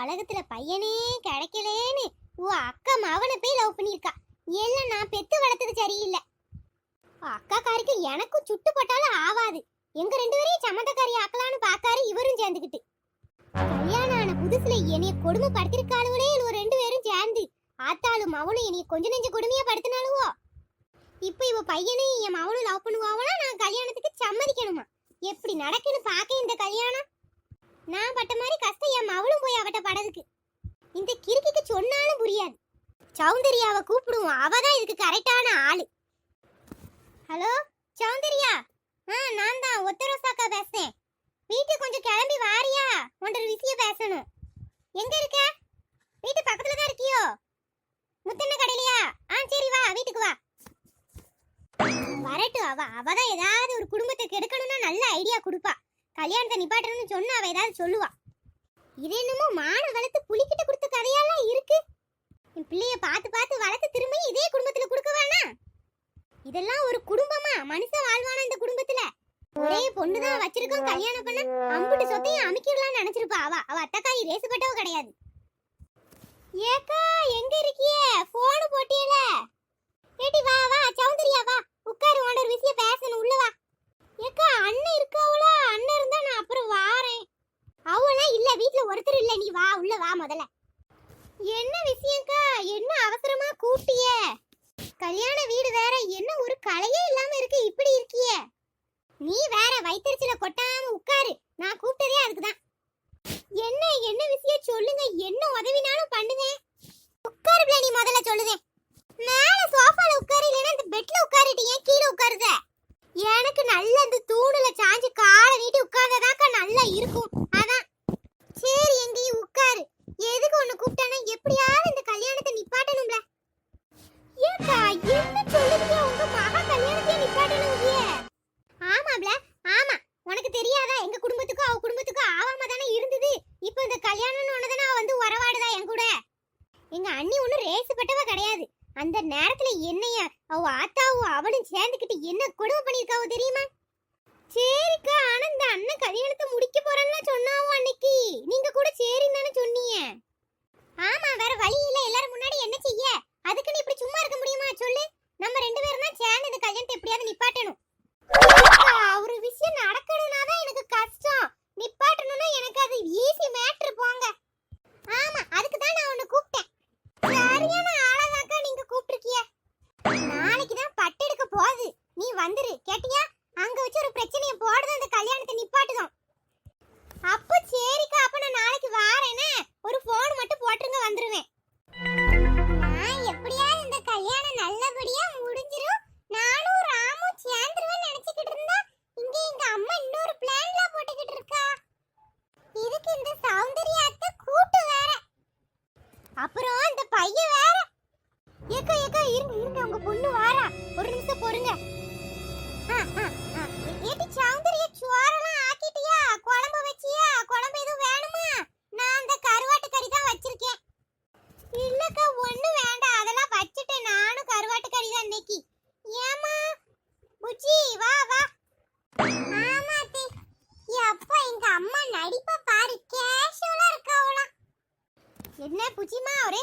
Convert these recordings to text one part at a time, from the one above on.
உலகத்துல பையனே கிடைக்கலேன்னு உன் அக்கா மவனை போய் லவ் பண்ணியிருக்கா. எல்லாம் நான் பெத்து வளர்த்தது சரியில்லை. அக்கா காருக்கு எனக்கும் சுட்டு போட்டாலும் ஆவாது. எங்க ரெண்டு பேரையும் சம்மந்தக்காரி ஆக்கலான்னு பாக்காரு இவரும் சேர்ந்துக்கிட்டு கல்யாணம் ஆன புதுசுல என்னைய கொடுமைப்படுத்திருக்காளுவளே இவங்க ரெண்டு பேரும் சேர்ந்து. ஆத்தாலும் மவனும் என்னைய கொஞ்ச நெஞ்ச கொடுமையா படுத்தினாலுவோ இப்போ இவ பையனையும் என் மவனும் லவ் பண்ணுவாங்களா நான் கல்யாணத்துக்கு சம்மதிக்கணுமா? எப்படி நடக்குன்னு பார்க்க இந்த கல்யாணம்? நான் பட்ட மாதிரி கஷ்டம் என் மவளும் போய் அவட்ட படதுக்கு இந்த கிறுக்கிக்கு சொன்னாலும் புரியாது. சௌந்தர்யாவை கூப்பிடுவோம். அவ தான் இதுக்கு கரெக்டான ஆளு. ஹலோ சௌந்தர்யா? ஆ நான் தான். ஒத்தரோசாக்கா பேசுறேன். வீட்டுக்கு கொஞ்சம் கிளம்பி வாரியா? ஒன்றரை விஷயம் பேசணும். எங்க இருக்க? வீட்டு பக்கத்துல தான் இருக்கியோ? முத்தண்ண கடையிலையா? ஆ சரி வா. வீட்டுக்கு வா. வரட்டும். அவ அவ தான் ஏதாவது ஒரு குடும்பத்தை கெடுக்கணும்னா நல்ல ஐடியா கொடுப்பா. கல்யாணத்தை நிப்பாட்டணும்னு சொன்னா அவ ஏதாவது சொல்லுவா. இது என்னமோ மான வளர்த்து புலிக்கிட்ட கொடுத்த கதையெல்லாம் இருக்கு. என் பிள்ளைய பார்த்து பார்த்து வளர்த்து திரும்ப இதே குடும்பத்துல கொடுக்க வேணா. இதெல்லாம் ஒரு குடும்பமா? மனுஷன் வாழ்வானா இந்த குடும்பத்துல? ஒரே பொண்ணுதான் வச்சிருக்கோம் கல்யாணம் பண்ண அம்புட்டு சொத்தையும் அமைக்கிடலாம்னு நினைச்சிருப்பா அவ. அவ அத்தக்காய் ரேசுப்பட்டவ கிடையாது. ஏக்கா எங்க இருக்கியே? போன் போட்டியல. ஏடி வா வா சௌந்தரியா வா. உட்காரு உன்னோட விஷயம் பேசணும். உள்ள வா ஏக்கா அண்ணன் இருக்காவளா அண்ணன் இருந்தா நான் அப்புறம் வாரேன் அவளாம் இல்ல வீட்ல ஒருத்தர் இல்ல நீ வா முதல்ல. என்ன விஷயம்க்கா? என்ன அவசரமா கூப்பிட்டியே? கல்யாண வீடு வேற என்ன ஒரு கலையே இல்லாம இருக்கு இப்படி இருக்கியே? நீ வேற வயிற்றுல கொட்டாம உட்காரு. நான் கூப்பிட்டதே அதுக்குதான். என்ன என்ன விஷயம் சொல்லுங்க. என்ன உதவினாலும் பண்ணுவேன் உட்காரு நீ முதல்ல சொல்லுவேன் மேல சோஃபால உட்காரு இல்லைன்னா இந்த பெட்ல உட்காருட்டு ஏன் கீழே உட்காருத? எனக்கு நல்ல இந்த தூணுல சாஞ்சு காலை நீட்டி உட்கார்ந்ததாக்கா நல்லா இருக்கும். அதான் அந்த நேரத்துல என்னைய அவ ஆத்தாவும் அவளும் சேர்ந்துக்கிட்டு என்ன கொடுமை பண்ணிருக்காவோ தெரியுமா? சரிக்கா ஆனா இந்த அண்ணன் கல்யாணத்தை முடிக்க போறேன்னு சொன்னாவோ அன்னைக்கு. நீங்க கூட சரின்னு தானே சொன்னீங்க. ஆமா வேற வழி இல்ல. எல்லாரும் முன்னாடி என்ன செய்ய? அதுக்குன்னு இப்படி சும்மா இருக்க முடியுமா? சொல்லு. நம்ம ரெண்டு பேரும் தான் சேர்ந்து இந்த கல்யாணத்தை எப்படியாவது நிப்பாட்டணும். ஒரு விஷயம் நடக்கணும்னா தான்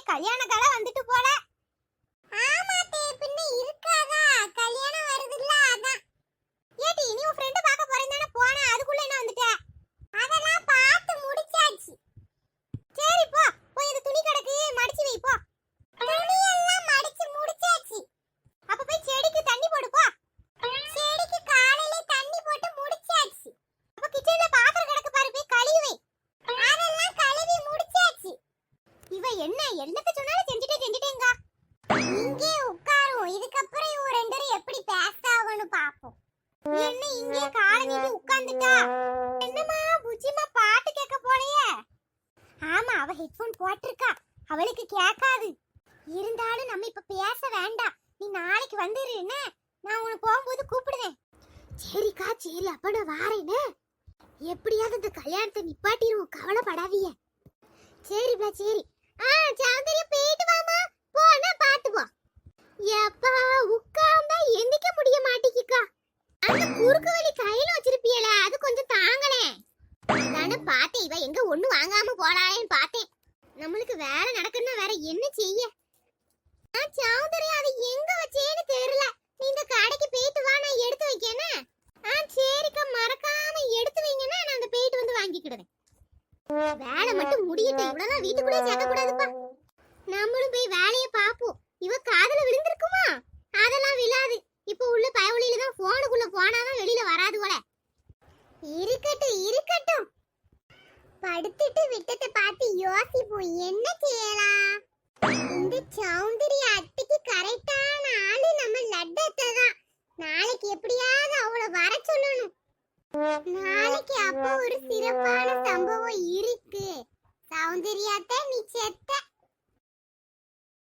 கல்யாண கலை வந்துட்டு போல ஆமா அத்தை பின்ன இருக்காதா கல்யாணம் வருதுல்ல அதான் ஏடி நீ உன் ஃப்ரெண்ட் பார்க்க போறேன் தானே போன அதுக்குள்ள என்ன வந்துட்ட அதெல்லாம் பார்த்து முடிச்சாச்சு சரி போ போய் இந்த துணி கிடக்கு மடிச்சு வை போ துணி எல்லாம் மடிச்சு முடிச்சாச்சு அப்ப போய் செடிக்கு தண்ணி போடு போ செடிக்கு காலையில தண்ணி போட்டு முடிச்சாச்சு அப்ப கிச்சன்ல பாத்திரம் கிடக்கு பாரு போய் கழுவி வை அதெல்லாம் கழுவி முடிச்சாச்சு இவ என்ன என்னத்த சொன்னாலும் செஞ்சுட்டே செஞ்சுட்டேங்க இங்கே உட்காரும் இதுக்கப்புறம் இவங்க ரெண்டு பேரும் எப்படி பேசாகன்னு பாப்போம் என்ன இங்கே காலை நீட்டி உட்கார்ந்துட்டா என்னம்மா புஜிமா பாட்டு கேட்க போலையே ஆமா அவ ஹெட்போன் போட்டிருக்கா அவளுக்கு கேட்காது. இருந்தாலும் நம்ம இப்ப பேச வேண்டாம். நீ நாளைக்கு வந்துரு என்ன? நான் உனக்கு போகும்போது கூப்பிடுவேன். சரிக்கா சரி அப்ப நான் வாரேனே எப்படியாவது இந்த கல்யாணத்தை நிப்பாட்டிடுவோம் கவலைப்படாதீங்க. சரிப்பா சரி. ஆ சௌந்தரிய போயிட்டு வாமா போனா பாத்துவோம் எப்பா உட்கார்ந்தா எந்திக்க முடிய மாட்டேங்குக்கா அந்த குறுக்கு வழி கையில வச்சிருப்பியல அது கொஞ்சம் தாங்களே நானும் பார்த்தேன் இவ எங்க ஒண்ணு வாங்காம போலான்னு வேலை நடக்குன்னா வேற என்ன செய்ய? ஆ சௌந்தரி அது எங்க வச்சேன்னு தெரியல. நீ இந்த கடைக்கு போயிட்டு வா நான் எடுத்து வைக்கேனே. ஆ சரிக்கா மறக்காம எடுத்து வைங்கன்னா நான் அந்த போயிட்டு வந்து வாங்கிக்கிடுவேன் வேலை மட்டும் முடியட்டும். இவ்வளவுதான் வீட்டுக்குள்ளே சேர்க்க கூடாதுப்பா நம்மளும் போய் வேலையை பார்ப்போம். இவ காதுல விழுந்திருக்குமா? அதெல்லாம் விழாது. இப்போ உள்ள பயவழியில தான் போனுக்குள்ள போனாதான் வெளியில வராது போல. இருக்கட்டும் இருக்கட்டும். படுத்துட்டு விட்டதை பார்த்து யோசிப்போம். என்ன செய்யலாம்? இந்த சௌந்தரி அத்தைக்கு கரெக்டான ஆளு நம்ம லட்டத்தை தான். நாளைக்கு எப்படியாவது அவளை வர சொல்லணும். நாளைக்கு அப்போ ஒரு சிறப்பான சம்பவம் இருக்கு. சௌந்தரியாத்த நீ செத்த